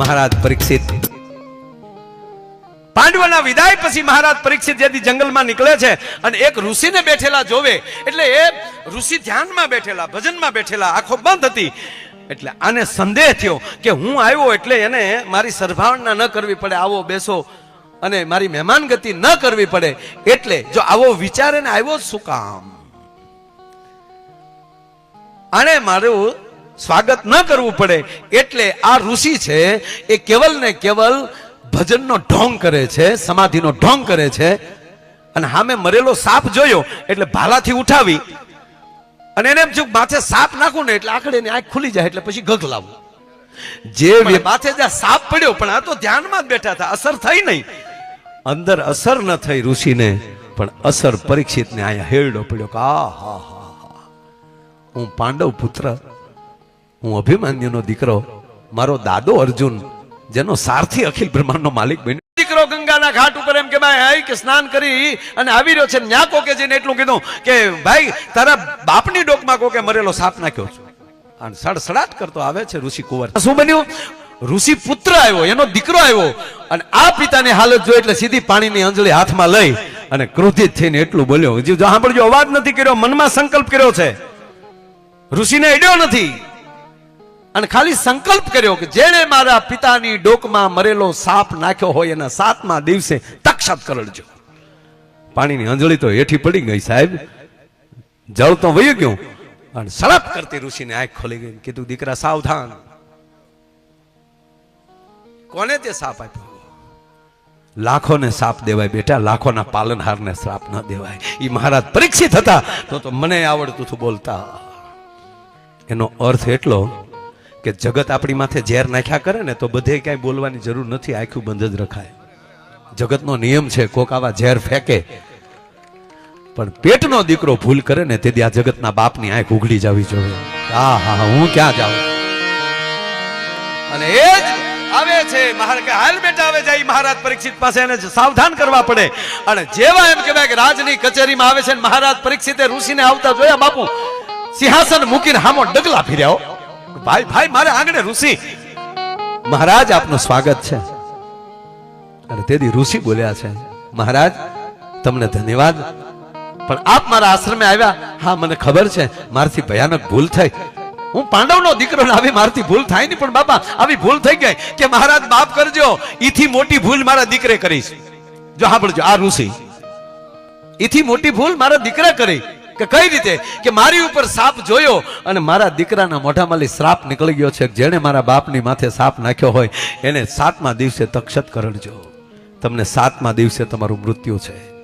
મહારાજ પરીક્ષિત. પાંડવોના વિદાય પછી મહારાજ પરીક્ષિત જેથી જંગલમાં નીકળે છે અને એક ઋષિને બેઠેલા જોવે, એટલે એ ઋષિ ધ્યાનમાં બેઠેલા, ભજનમાં બેઠેલા, આંખો બંધ હતી. એટલે આને સંદેહ થયો કે હું આવ્યો એટલે એને મારી સરભાવના ન કરવી પડે, આવો બેસો. અને મારી મહેમાન ગતિ ન કરવી પડે, એટલે જો આવો વિચાર એને આવ્યો શું કામ? આને મારું સ્વાગત ન કરવું પડે. એટલે આ ઋષિ છે એ કેવલ ને કેવલ ભજનનો ઢોંગ કરે છે સમાધિનો ઢોંગ કરે છે. અને સામે મરેલો સાપ જોયો એટલે ભાલાથી ઉઠાવી. અને એને એમ થયું માથે સાપ નાખું ને એટલે આખડે એની આંખ ખુલી જાય એટલે પછી ગગ લાવું. જે માથે જ્યાં સાપ પડ્યો પણ આ તો ધ્યાનમાં જ બેઠા હતા અસર થઈ નહીં. અંદર અસર ન થઈ ઋષિને પણ અસર પરીક્ષિતને અહીંયા હેરડો પડ્યો કે આ હા હા હા. હું પાંડવ પુત્ર હું અભિમન્યુનો દીકરો, મારો દાદો અર્જુન, જેનો સારથી અખિલ બ્રહ્માંડનો માલિક બન્યો. દીકરો ગંગાના ઘાટ ઉપર એમ કે, ભાઈ આઈ કે સ્નાન કરી અને આવી રહ્યો છે. ન્યા કોકે જઈને એટલું કીધું કે, ભાઈ, તારા બાપની ડોકમાં કોકે મરેલો સાપ નાખ્યો છે. અને સડસડાટ કરતો આવે છે ઋષિ કુંવર. શું બન્યું? ઋષિ પુત્ર આવ્યો, એનો દીકરો આવ્યો અને આ પિતાની હાલત જોઈ એટલે સીધી પાણીની અંજળી હાથમાં લઈ અને ક્રોધિત થઈને એટલું બોલ્યો, હજી સાંભળજો, અવાજ નથી કર્યો, મનમાં સંકલ્પ કર્યો છે. ઋષિને અડ્યો નથી. અને ખાલી સંકલ્પ કર્યો કે જેણે મારા પિતાની ડોકમાં મરેલો સાપ નાખ્યો હોય એના સાતમા દિવસે તક્ષત કરડજો. પાણીની અંજળી તો હેઠી પડી ગઈ સાહેબ. જળ તો વયું ગયું. અને સળપ કરતી ઋષિને આંખ ખોલી ગઈ. કીધું, દીકરા, સાવધાન. કોને તે સાપ આપ્યો? લાખોને સાપ દેવાય બેટા. લાખોના પાલનહારને શ્રાપ ન દેવાય. એ મહારાજ પરીક્ષિત હતા. તો તો મને આવડતું હતું બોલતા. એનો અર્થ એટલો કે જગત આપણી માથે ઝેર નાખ્યા કરે ને તો બધે ક્યાંય બોલવાની જરૂર નથી, આખું બંધ જ રખાય. જગતનો નિયમ છે, કોક આવા ઝેર ફેંકે. પણ પેટનો દીકરો ભૂલ કરે ને તેથી આ જગતના બાપની આંખ ઉઘડી જવી જોઈએ. હા હા, હું ક્યાં જાઉં? અને એ જ આવે છે, મહારાજ હાલ બેટા આવે જાય મહારાજ પરીક્ષિત પાસે એને સાવધાન કરવા પડે. અને જેવા એમ કહેવાય કે રાજની કચેરીમાં આવે છે મહારાજ પરીક્ષિતે ઋષિને આવતા જોયા, બાપુ, સિંહાસન મૂકીને હામો ડગલા ફેર્યા. ભાઈ ભાઈ, મારે આંગણે ઋષિ. મહારાજ, આપનું સ્વાગત છે. અને તેથી ઋષિ બોલ્યા છે, મહારાજ, તમને ધન્યવાદ. પણ આપ મારા આશ્રમે આવ્યા. હા, મને ખબર છે, મારથી ભયાનક ભૂલ થઈ. હું પાંડવનો દીકરો ને આવી મારથી ભૂલ થાય નહીં, પણ બાપા, આવી ભૂલ થઈ ગઈ કે મહારાજ, માફ કરજો. ઈથી મોટી ભૂલ મારા દીકરે કરીશ જો સાંભળજો, આ ઋષિ. ઈથી મોટી ભૂલ મારા દીકરા કરી. કે કઈ રીતે? કે મારી ઉપર સાપ જોયો અને મારા દીકરાના મોઢામાંથી શ્રાપ નીકળી ગયો છે જેણે મારા બાપની માથે સાપ નાખ્યો હોય, એને સાતમા દિવસે તક્ષત કરણજો. તમને સાતમા દિવસે તમારું મૃત્યુ છે.